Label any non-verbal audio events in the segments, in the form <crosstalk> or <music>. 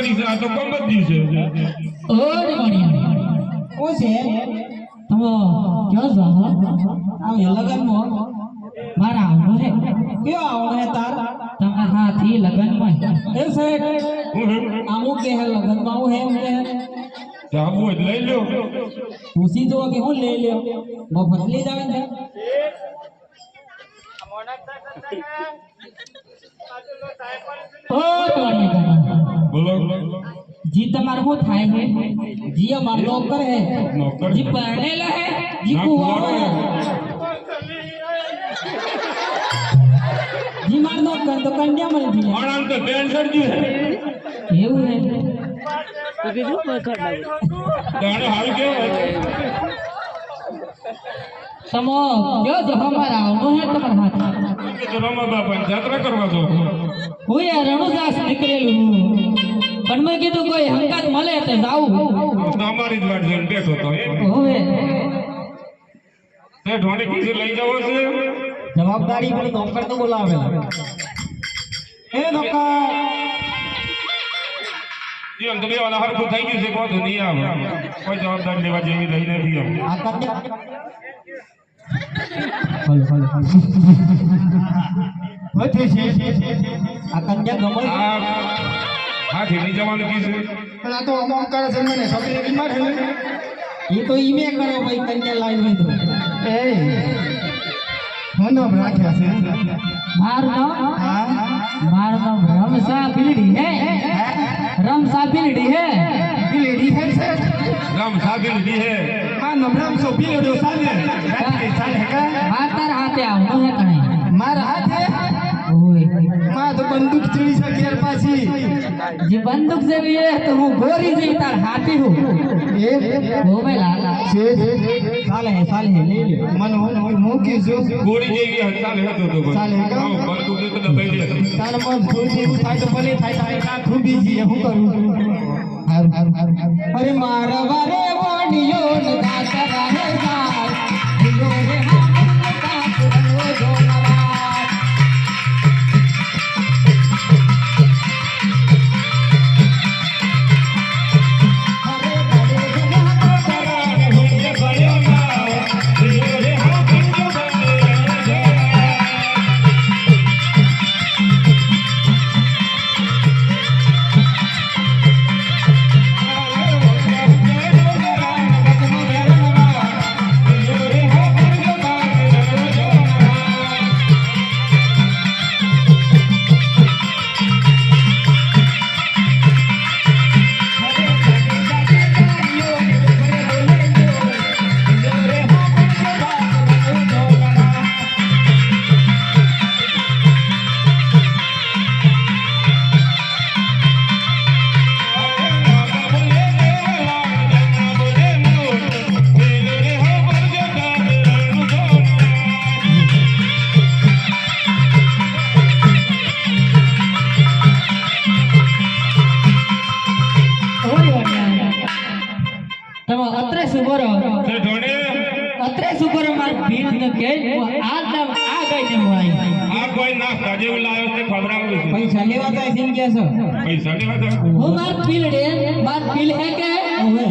તો નગરી છે આ તો કમતી છે. ઓડ મણિયા ઓ છે? તમે ક્યાં આ લગન લગનમાં. મારા આવો હે કયો આવડે હે તાર? તમે હાથી લગનમાં એ શેઠ હું આમુક કે હે લગનમાં હું? હે હે જાવું લઈ લ્યો. પૂછી જો કે હું લઈ લ્યો? મફત લઈ જાવે ને? ઓરે મણિયા બોલો જી તમારું શું થાય હે જી માર નોકર હે નોકર જી પરણેલા હે જી કુંવારો હે જી માર નોકર તો કંડિયા મળી જી પણ તો ટેન્શન જી હે એવું હે દાડો હારું હાલ કે સમો જો જો હમારા ઓ હે તમારા જાત્રા કરવા જો હું યાર રણુદાસ નીકળેલું હું. પણ મેં કીધું કોઈ હંકાત મળે તો જાવું તો અમારી જ વાટ જોઈને બેઠો તો હવે. તે ઢોણે કીધું લઈ જાવો છે? જવાબદારી પણ નોકર તો બોલાવે. એ નોકર? એમ તો બે વાળા હરખું થઈ ગયું છે કોઈ નહીં આવે કોઈ જવાબદારી લેવા જેવી રહી નથી એમ. હલો હોતે <laughs> છે. આ કન્યા ગમે હા હાથી લઈ જવાનું કીધું. પણ આ તો અમો અંકાર છે મને સબી બીમાર હે એ તો ઈમે કરો ભાઈ કન્યા લાવી હોય તો એ મને રાખ્યા છે. મારું નામ? હા. મારું નામ રમસા પીલડી હે. રમસા પીલડી હે. સાલે માં તો બંદૂક છે જે તો હું ગોરી તાર હાથી હું એ હોવે હે ચાલે હે લઈ લે મન હું હું કીધું ગોળી જેવી હડતાલ હતો તો ભાઈ. ચાલે કા? બંદૂક તો દબાઈ દે તાર મન થોડી જેવું થાય તો હું કરું अरे मारवा रे वो અત્રે સુબરો તે ઢોણે અત્રે સુબરો માર ભીડ કે. આ દમ આ ગઈ ને હું આ કોઈ ના જેવું લાવ્યો તે ખવડાવું છે. પૈસા લેવા તો સીન કે છો. પૈસા લેવા તો હું માર પીલડે માર પીલ હે કે?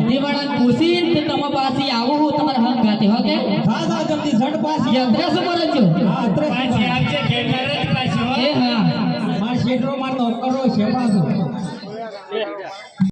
નિવાડા પૂછી તે તમારા પાસે આવું હું તમારા હંગ ગાતે હો કે? હા હા જલ્દી ઝડ પાછી યંત્ર સુબરો છો હા અત્રે પાછી આવજે એ હા. માર શેટરો માર નોકરો છે પાછો.